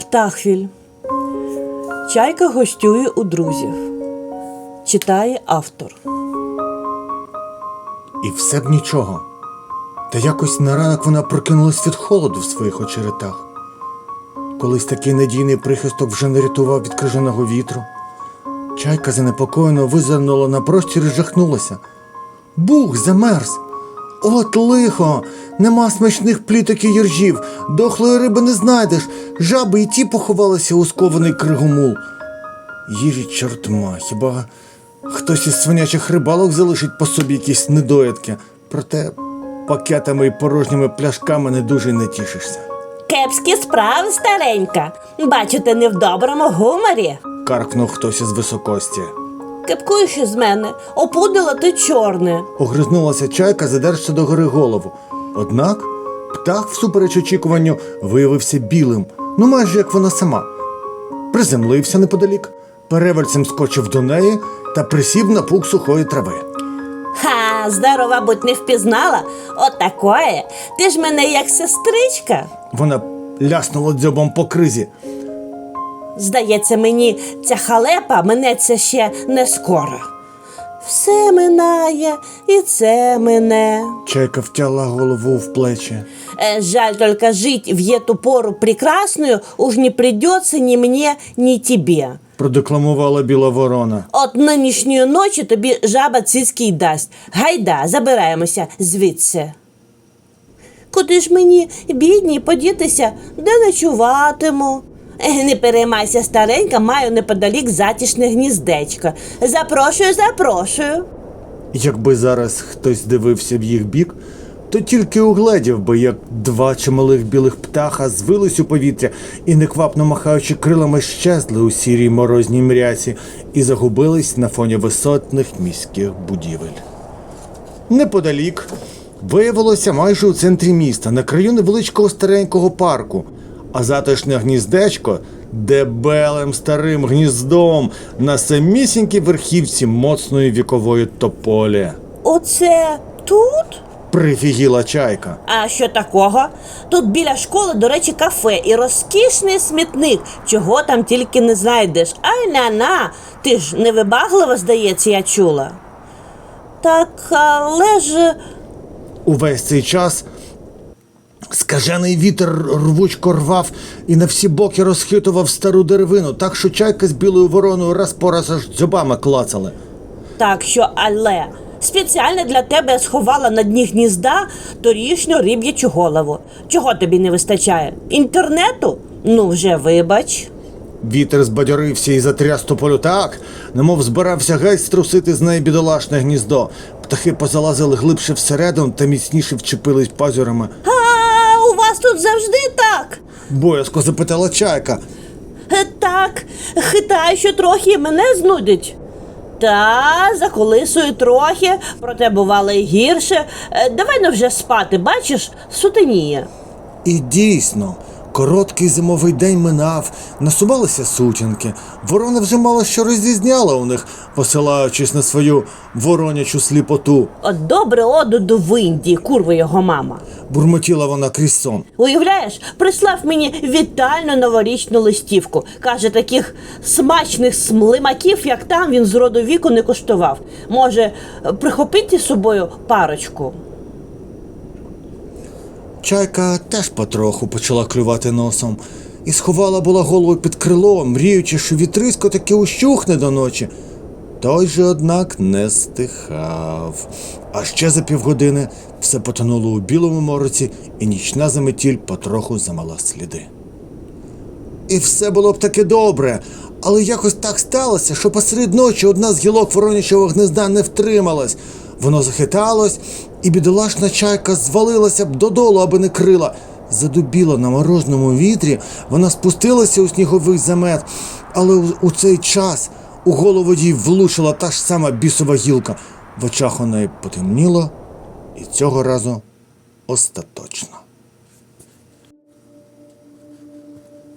Птахвіль. Чайка гостює у друзів. Читає автор. І все б нічого. Та якось на ранок вона прокинулась від холоду в своїх очеретах. Колись такий надійний прихисток вже не рятував від крижаного вітру. Чайка занепокоєно визирнула на простір і жахнулася. Бух замерз. От лихо! Нема смачних пліток і їржів, дохлої риби не знайдеш, жаби і ті поховалися у скований кригомул. Їжі чортма, хіба хтось із свинячих рибалок залишить по собі якісь недоїдки, проте пакетами і порожніми пляшками не дуже не тішишся. Кепські справи, старенька. Бачу, ти не в доброму гуморі. Каркнув хтось із високості. Кепкуєш із мене, опудила ти чорне. Огризнулася чайка, задерши до гори голову. Однак птах, всупереч очікуванню, виявився білим, ну майже як вона сама. Приземлився неподалік, перевальцем скочив до неї та присів на пук сухої трави. Ха, здорова, будь не впізнала. Отакое. Ти ж мене як сестричка. Вона ляснула дзьобом по кризі. Здається, мені ця халепа минеться ще не скоро. Все минає, і це мине. Чайка втяла голову в плечі. Э, Жаль только жить в эту пору прекрасную уж не придется ни мне, ни тебе. Продекламувала біла ворона. От нинішньої ночі тобі жаба цицьки й дасть. Гайда, забираємося звідси. Куди ж мені, бідній, подітися, де ночуватиму? Не переймайся, старенька, маю неподалік затішне гніздечко. Запрошую, запрошую. Якби зараз хтось дивився в їх бік, то тільки угледів би, як два чималих білих птаха звились у повітря і, неквапно махаючи крилами, щезли у сірій морозній мрясі і загубились на фоні висотних міських будівель. Неподалік виявилося майже у центрі міста, на краю невеличкого старенького парку, а затишне гніздечко дебелим старим гніздом на самісінькій верхівці моцної вікової тополі. Оце тут? Прифігіла чайка. А що такого? Тут біля школи, до речі, кафе і розкішний смітник, чого там тільки не знайдеш. Ай на на, ти ж невибагливо, здається, я чула. Так, але ж. Увесь цей час скажений вітер рвучко рвав і на всі боки розхитував стару деревину, так що чайка з білою вороною раз по раз аж дзьобами клацали. Так що, але. Спеціально для тебе я сховала на дні гнізда торішню риб'ячу голову. Чого тобі не вистачає? Інтернету? Ну, вже вибач. Вітер збадьорився і затряс тополю так, немов збирався геть струсити з неї бідолашне гніздо. Птахи позалазили глибше всередину та міцніше вчепились пазурами. Тут завжди так? Боязко запитала чайка. Е, Так, хитай, що трохи мене знудить. Та заколисую трохи, проте бувало і гірше. Е, Давай ну вже спати, бачиш, сутеніє. І дійсно, короткий зимовий день минав, насувалися сутінки. Ворона вже мало що розрізняла у них, посилаючись на свою воронячу сліпоту. От добре оду до Винді, курва його мама. Бурмотіла вона крізь сон. Уявляєш, прислав мені вітальну новорічну листівку. Каже, таких смачних смлимаків, як там, він з роду віку не коштував. Може, прихопити з собою парочку. Чайка теж потроху почала клювати носом і сховала була голову під крило, мріючи, що вітрисько таки ущухне до ночі. Той же, однак, не стихав. А ще за півгодини все потонуло у білому мороці, і нічна заметіль потроху замала сліди. І все було б таки добре, але якось так сталося, що посеред ночі одна з гілок воронячого гнезда не втрималась. Воно захиталось, і бідолашна чайка звалилася б додолу, аби не крила. Задубіла на морозному вітрі, вона спустилася у сніговий замет, але у, цей час у голову їй влучила та ж сама бісова гілка. В очах у неї потемніло, і цього разу остаточно.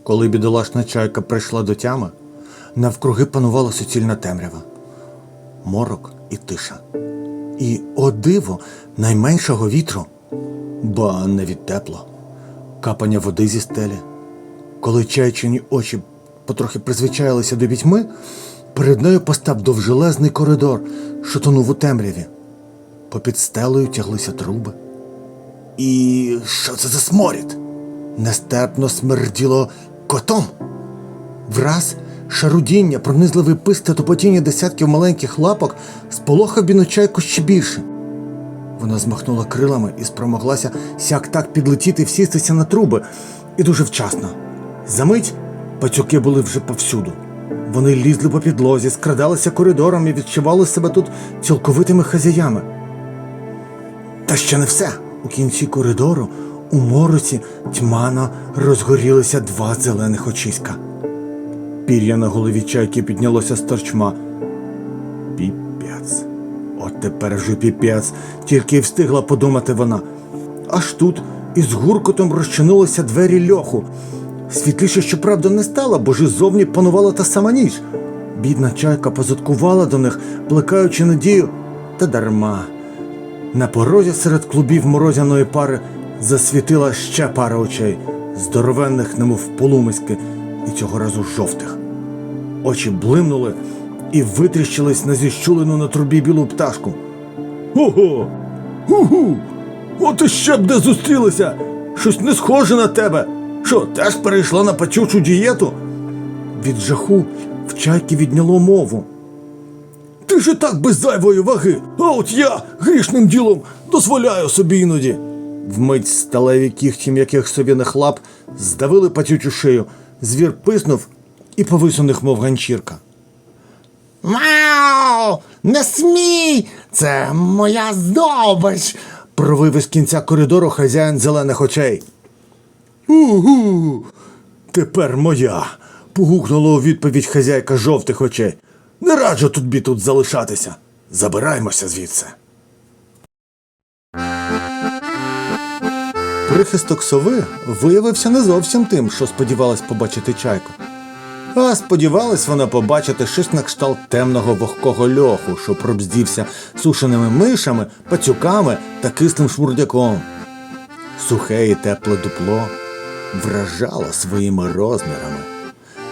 Коли бідолашна чайка прийшла до тями, навкруги панувала суцільна темрява, морок і тиша. І, о диво, найменшого вітру. ба навіть тепло, капання води зі стелі. Коли чайчині очі потрохи призвичаїлися до пітьми, перед нею постав довжелезний коридор, що тонув у темряві. Попід стелею тяглися труби. І що це за сморід? Нестерпно смерділо котом. Враз шарудіння, пронизливий писк та тупотіння десятків маленьких лапок сполохав біночайку ще більше. Вона змахнула крилами і спромоглася сяк так підлетіти, всістися на труби, і дуже вчасно. Замить пацюки були вже повсюду. Вони лізли по підлозі, скрадалися коридором і відчували себе тут цілковитими хазяями. Та ще не все. У кінці коридору у мороці тьмано розгорілися два зелених очиська. Пір'я на голові чайки піднялося з торчма. Піпець. От тепер вже піпець, тільки встигла подумати вона. Аж тут із гуркотом розчинилися двері льоху. Світліше, щоправда, не стало, бо ж ззовні панувала та сама ніч. Бідна чайка позадкувала до них, плекаючи надію, та дарма. На порозі серед клубів морозяної пари засвітила ще пара очей, здоровенних, немов полумиськи, і цього разу жовтих. Очі блимнули і витріщились на зіщулену на трубі білу пташку. Ого! Гу-гу! От і ще б де зустрілися! Щось не схоже на тебе. Що, теж перейшла на пачучу дієту? Від жаху в чайки відняло мову. Ти ж і так без зайвої ваги, а от я грішним ділом дозволяю собі іноді. Вмить сталеві кігті м'яких совіних лап здавили патючу шию, звір писнув і повис у них, мов ганчірка. Мау! Не смій! Це моя здобич! провив із кінця коридору хазяїн зелених очей. Угу. Тепер моя. погукнула у відповідь хазяйка жовтих очей. Не раджу тобі тут залишатися. Забираймося звідси. Прихисток сови виявився не зовсім тим, що сподівалась побачити чайку. А сподівалась вона побачити щось на кшталт темного вогкого льоху, що пробздівся сушеними мишами, пацюками та кислим шмурдяком. Сухе і тепле дупло вражало своїми розмірами.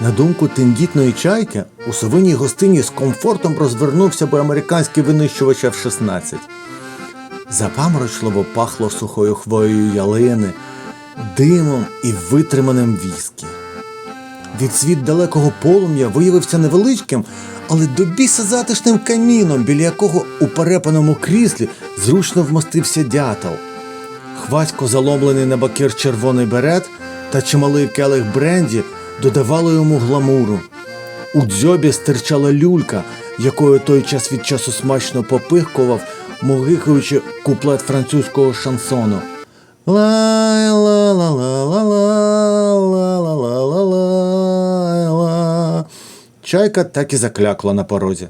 На думку тендітної чайки, у совиній гостині з комфортом розвернувся би американський винищувач F-16. Запаморочливо пахло сухою хвоєю ялини, димом і витриманим віскі. Відсвіт далекого полум'я виявився невеличким, але до біса затишним каміном, біля якого у перепаному кріслі зручно вмостився дятел. Хвацько заломлений на бакир червоний берет та чималий келих бренді додавали йому гламуру. У дзьобі стирчала люлька, якою той час від часу смачно попихкував, могикаючи куплет французького шансону. ла ла ла Чайка так і заклякла на порозі.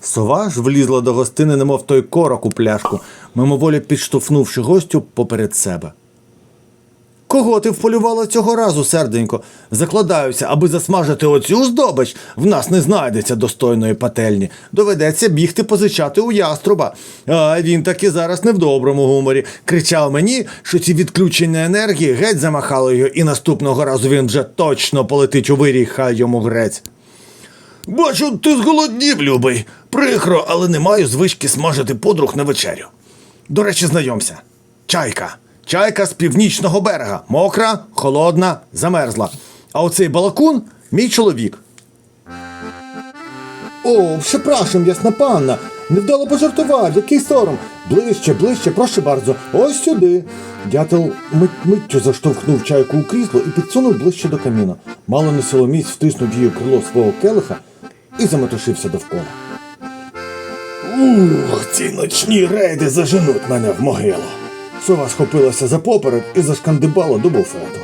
Сова ж влізла до гостини, немов той корок у пляшку, мимоволі підштовхнувши гостю поперед себе. Кого ти вполювала цього разу, серденько? Закладаюся, аби засмажити оцю здобич, в нас не знайдеться достойної пательні. Доведеться бігти позичати у яструба. А він таки зараз не в доброму гуморі. Кричав мені, що ці відключення енергії геть замахали його, і наступного разу він вже точно полетить у вирій, хай йому грець. Бачу, ти зголоднів, любий. Прикро, але не маю звички смажити подруг на вечерю. До речі, знайомся. Чайка. Чайка з північного берега. Мокра, холодна, замерзла. А оцей балакун мій чоловік. О, прzepraszam, ясна панна. Невдало пожартував, який сором. Ближче, ближче, прошу bardzo. Ось сюди. Дятел мит, миттю заштовхнув чайку у крісло і підсунув ближче до каміна. Мало не силоміць втиснув її крило свого келиха і заметушився довкола. Ух, ці ночні рейди заженуть мене в могилу. Сова схопилася за поперек і зашкандибала до буфету.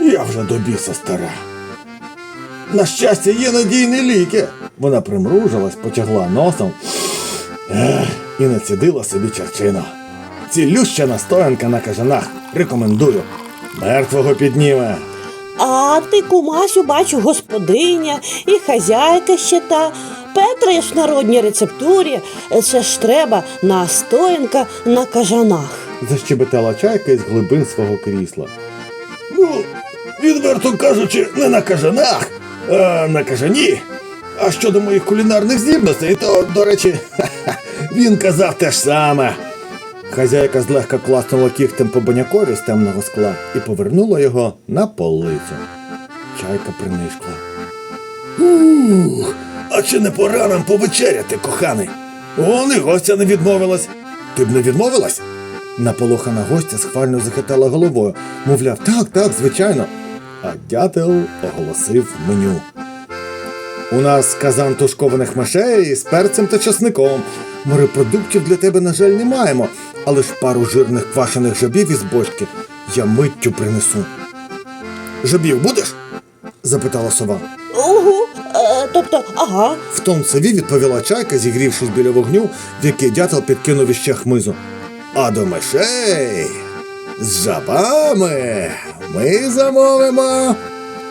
Я вже до біса стара. На щастя, є надійні ліки. Вона примружилась, потягла носом і націдила собі черчину. Цілюща настоянка на кажанах. Рекомендую. Мертвого підніме. А ти, кумасю, бачу, господиня і хазяйка ще та. Петра ж в народній рецептурі, це ж треба настоянка на кажанах. Защебетала чайка із глибин свого крісла. Ну, відверто кажучи, не на кажанах, а на кажані. А щодо моїх кулінарних здібностей, то, до речі, він казав те ж саме. Хазяйка злегка класнула кігтем по банякові з темного скла і повернула його на полицю. Чайка принишкла. Ух, а чи не пора нам повечеряти, коханий? Он і гостя не відмовилась. Ти б не відмовилась? Наполохана гостя схвально захитала головою, мовляв, так, так, звичайно. А дятел оголосив меню. У нас казан тушкованих мишей з перцем та часником. Морепродуктів для тебе, на жаль, не маємо, але ж пару жирних квашених жабів із бочки я миттю принесу. Жабів будеш? запитала сова. Угу, е, тобто, ага. В тон сові відповіла чайка, зігрівшись біля вогню, в який дятел підкинув іще хмизу. А до мишей з жабами ми замовимо.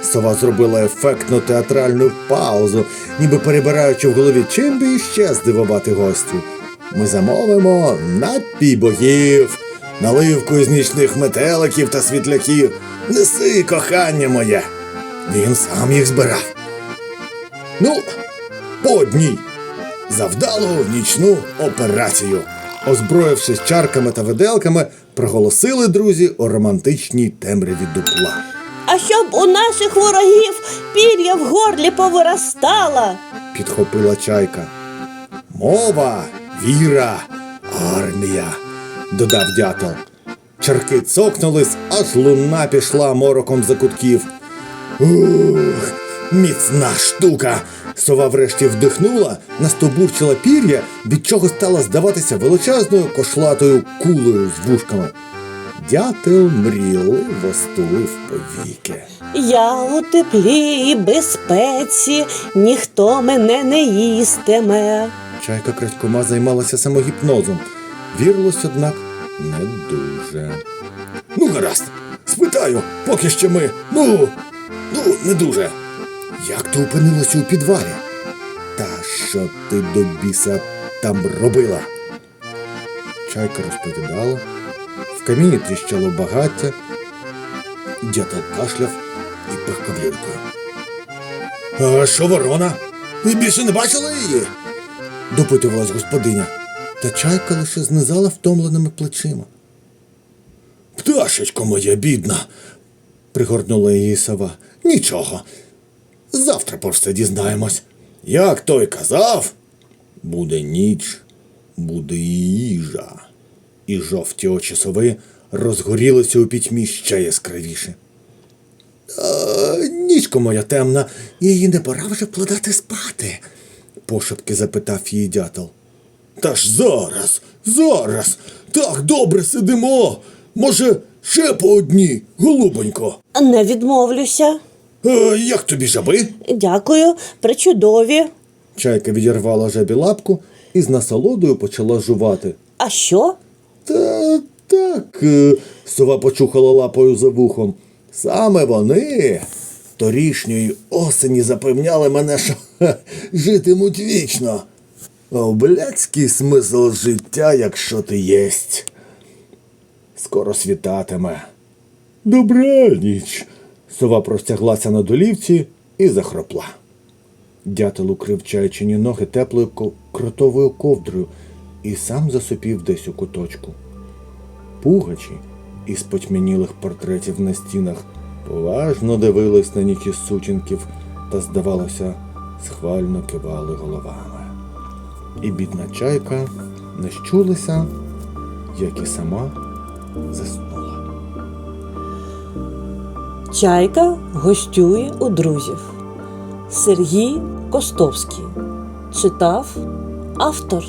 Сова зробила ефектну театральну паузу, ніби перебираючи в голові, чим би іще здивувати гостю. Ми замовимо напій богів, наливку із нічних метеликів та світляків. Неси, кохання моє. Він сам їх збирав. Ну, по одній. Завдало в нічну операцію. Озброївшись чарками та виделками, проголосили друзі у романтичній темряві дупла. А щоб у наших ворогів пір'я в горлі повиростала. Підхопила чайка. Мова, віра, армія, додав дятел. Чарки цокнулись, аж луна пішла мороком за кутків. Ух, міцна штука. Сова врешті вдихнула, настовбурчила пір'я, від чого стала здаватися величезною кошлатою кулею з вушками. Дятел мрійливо стулив повіки. Я у теплі і безпеці, ніхто мене не їстиме. Чайка крадькома займалася самогіпнозом. Вірилось, однак, не дуже. Ну, гаразд, спитаю, поки що ми. Ну, ну, не дуже. Як ти опинилася у підвалі? Та що ти до біса там робила? Чайка розповідала. В каміні тріщало багаття. Дятел кашляв і пихкав ліркою. А що ворона? Ви більше не бачили її? допитувалась господиня. Та чайка лише знизала втомленими плечима. Пташечко моя бідна, пригорнула її сова. Нічого. Завтра про все дізнаємось. Як той казав, буде ніч, буде їжа. І жовті очі сови розгорілися у пітьмі ще яскравіше. А, нічко моя темна, її не пора вже вкладати спати, пошепки запитав її дятел. Та ж зараз, зараз, так добре сидимо. Може, ще по одній, голубонько. Не відмовлюся. Е, як тобі жаби? Дякую, причудові. Чайка відірвала жабі лапку і з насолодою почала жувати. А що? Та так, е, сова почухала лапою за вухом. Саме вони торішньої осені запевняли мене, що ха, житимуть вічно. О, блядський смисл життя, якщо ти єсть. Скоро світатиме. Добраніч. Сова простяглася на долівці і захропла. Дятел укрив чайчині ноги теплою кротовою ковдрою і сам засопів десь у куточку. Пугачі із потьмянілих портретів на стінах поважно дивились на ніч із сутінків та, здавалося, схвально кивали головами. І бідна чайка не щулася, як і сама заснула. Чайка гостює у друзів. Сергій Костовський читав автор.